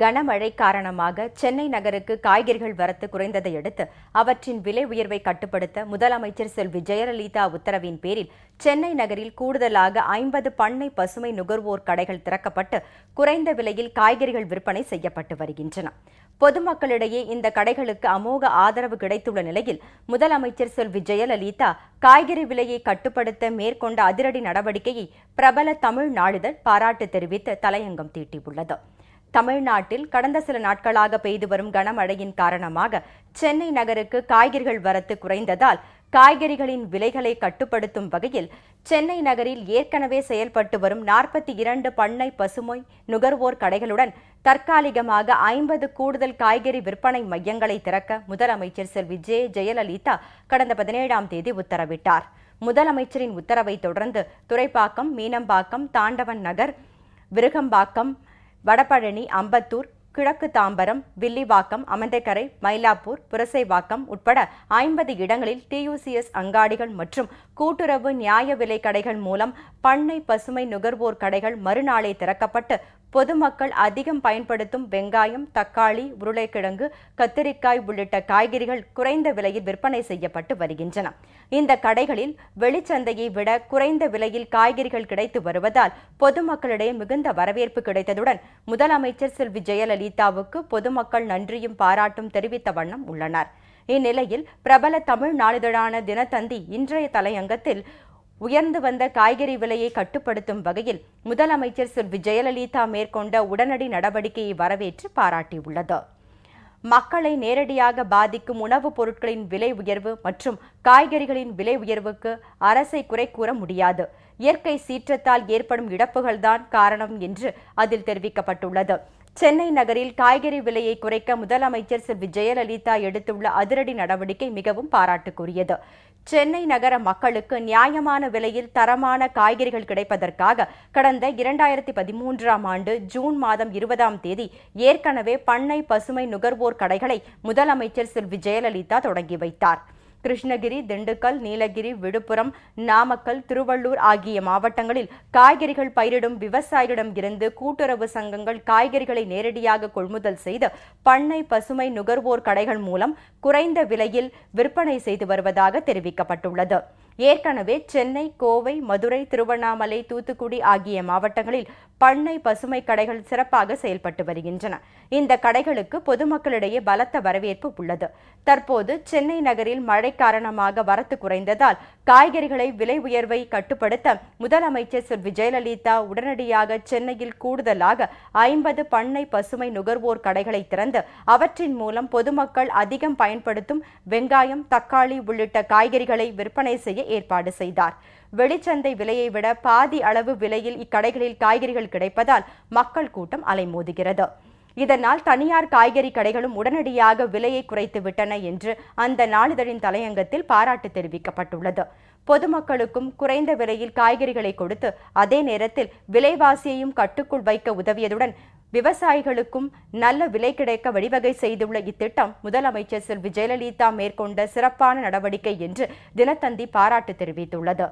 கனமழை காரணமாக சென்னை நகருக்கு காய்கறிகள் வரத்து குறைந்ததை அடுத்து அவற்றின் விலை உயர்வை கட்டுப்படுத்த முதலமைச்சர் செல்வி ஜெயலலிதா உத்தரவின் பேரில் சென்னை நகரில் கூடுதலாக ஐம்பது பண்ணை பசுமை நுகர்வோர் கடைகள் திறக்கப்பட்டு குறைந்த விலையில் காய்கறிகள் விற்பனை செய்யப்பட்டு வருகின்றன. பொதுமக்களிடையே இந்த கடைகளுக்கு அமோக ஆதரவு கிடைத்துள்ள நிலையில் முதலமைச்சர் செல்வி ஜெயலலிதா காய்கறி விலையை கட்டுப்படுத்த மேற்கொண்ட அதிரடி நடவடிக்கையை பிரபல தமிழ் நாளிதழ் பாராட்டு தெரிவித்து தலையங்கம் தீட்டியுள்ளது. தமிழ்நாட்டில் கடந்த சில நாட்களாக பெய்து வரும் கனமழையின் காரணமாக சென்னை நகருக்கு காய்கறிகள் வரத்து குறைந்ததால் காய்கறிகளின் விலைகளை கட்டுப்படுத்தும் வகையில் சென்னை நகரில் ஏற்கனவே செயல்பட்டு வரும் நாற்பத்தி இரண்டு பண்ணை பசுமை நுகர்வோர் கடைகளுடன் தற்காலிகமாக ஐம்பது கூடுதல் காய்கறி விற்பனை மையங்களை திறக்க முதலமைச்சர் செல்வி ஜே ஜெயலலிதா கடந்த பதினேழாம் தேதி உத்தரவிட்டார். முதலமைச்சரின் உத்தரவை தொடர்ந்து துறைப்பாக்கம் மீனம்பாக்கம் தாண்டவன் நகர் விருகம்பாக்கம் வடபழனி அம்பத்தூர் கிழக்கு தாம்பரம் வில்லிவாக்கம் அமந்தைக்கரை மயிலாப்பூர் புரசைவாக்கம் உட்பட ஐம்பது இடங்களில் டியூசிஎஸ் அங்காடிகள் மற்றும் கூட்டுறவு நியாய விலை கடைகள் மூலம் பண்ணை பசுமை நுகர்வோர் கடைகள் மறுநாளே திறக்கப்பட்டு பொதுமக்கள் அதிகம் பயன்படுத்தும் வெங்காயம் தக்காளி உருளைக்கிழங்கு கத்திரிக்காய் உள்ளிட்ட காய்கறிகள் குறைந்த விலையில் விற்பனை செய்யப்பட்டு வருகின்றன. இந்த கடைகளில் வெளிச்சந்தையை விட குறைந்த விலையில் காய்கறிகள் கிடைத்து வருவதால் பொதுமக்களிடையே மிகுந்த வரவேற்பு கிடைத்ததுடன் முதலமைச்சர் செல்வி ஜெயலலிதாவுக்கு பொதுமக்கள் நன்றியும் பாராட்டும் தெரிவித்த வண்ணம் உள்ளனர். இந்நிலையில் பிரபல தமிழ் நாளிதழான தினத்தந்தி இன்றைய தலையங்கத்தில் உயர்ந்து வந்த காய்கறி விலையை கட்டுப்படுத்தும் வகையில் முதலமைச்சர் செல்வி ஜெயலலிதா மேற்கொண்ட உடனடி நடவடிக்கையை வரவேற்று பாராட்டியுள்ளது. மக்களை நேரடியாக பாதிக்கும் உணவுப் பொருட்களின் விலை உயர்வு மற்றும் காய்கறிகளின் விலை உயர்வுக்கு அரசை குறை கூற முடியாது. இயற்கை சீற்றத்தால் ஏற்படும் இழப்புகள்தான் காரணம் என்று அதில் தெரிவிக்கப்பட்டுள்ளது. சென்னை நகரில் காய்கறி விலையை குறைக்க முதலமைச்சர் செல்வி ஜெயலலிதா எடுத்துள்ள அதிரடி நடவடிக்கை மிகவும் பாராட்டுக்குரியது. சென்னை நகர மக்களுக்கு நியாயமான விலையில் தரமான காய்கறிகள் கிடைப்பதற்காக கடந்த இரண்டாயிரத்தி பதிமூன்றாம் ஆண்டு ஜூன் மாதம் இருபதாம் தேதி ஏற்கனவே பண்ணை பசுமை நுகர்வோர் கடைகளை முதலமைச்சர் செல்வி ஜெயலலிதா தொடங்கி வைத்தார். கிருஷ்ணகிரி திண்டுக்கல் நீலகிரி விழுப்புரம் நாமக்கல் திருவள்ளூர் ஆகிய மாவட்டங்களில் காய்கறிகள் பயிரிடும் விவசாயிகளிடம் இருந்து கூட்டுறவு சங்கங்கள் காய்கறிகளை நேரடியாக கொள்முதல் செய்து பண்ணை பசுமை நுகர்வோர் கடைகள் மூலம் குறைந்த விலையில் விற்பனை செய்து வருவதாக தெரிவிக்கப்பட்டுள்ளது. ஏற்கனவே சென்னை கோவை மதுரை திருவண்ணாமலை தூத்துக்குடி ஆகிய மாவட்டங்களில் பண்ணை பசுமை கடைகள் சிறப்பாக செயல்பட்டு வருகின்றன. இந்த கடைகளுக்கு பொதுமக்களிடையே பலத்த வரவேற்பு உள்ளது. தற்போது சென்னை நகரில் மழை காரணமாக வரத்து குறைந்ததால் காய்கறிகளை விலை உயர்வை கட்டுப்படுத்த முதலமைச்சர் செல்வி ஜெயலலிதா உடனடியாக சென்னையில் கூடுதலாக ஐம்பது பண்ணை பசுமை நுகர்வோர் கடைகளை திறந்து அவற்றின் மூலம் பொதுமக்கள் அதிகம் பயன்படுத்தும் வெங்காயம் தக்காளி உள்ளிட்ட காய்கறிகளை விற்பனை செய்ய ஏற்பாடு செய்தார். வெளிச்சந்தை விலையை விட பாதி அளவு விலையில் இக்கடைகளில் காய்கறிகள் கிடைப்பதால் மக்கள் கூட்டம் அலைமோதுகிறது. இதனால் தனியார் காய்கறி கடைகளும் உடனடியாக விலையை குறைத்து விட்டன என்று அந்த நாளிதழின் தலையங்கத்தில் பாராட்டு தெரிவிக்கப்பட்டுள்ளது. பொதுமக்களுக்கும் குறைந்த விலையில் காய்கறிகளை கொடுத்து அதே நேரத்தில் விலைவாசியையும் கட்டுக்குள் வைக்க உதவியதுடன் விவசாயிகளுக்கும் நல்ல விலை கிடைக்க வழிவகை செய்துள்ள இத்திட்டம் முதலமைச்சர் செல்வி ஜெயலலிதா மேற்கொண்ட சிறப்பான நடவடிக்கை என்று தினத்தந்தி பாராட்டு தெரிவித்துள்ளது.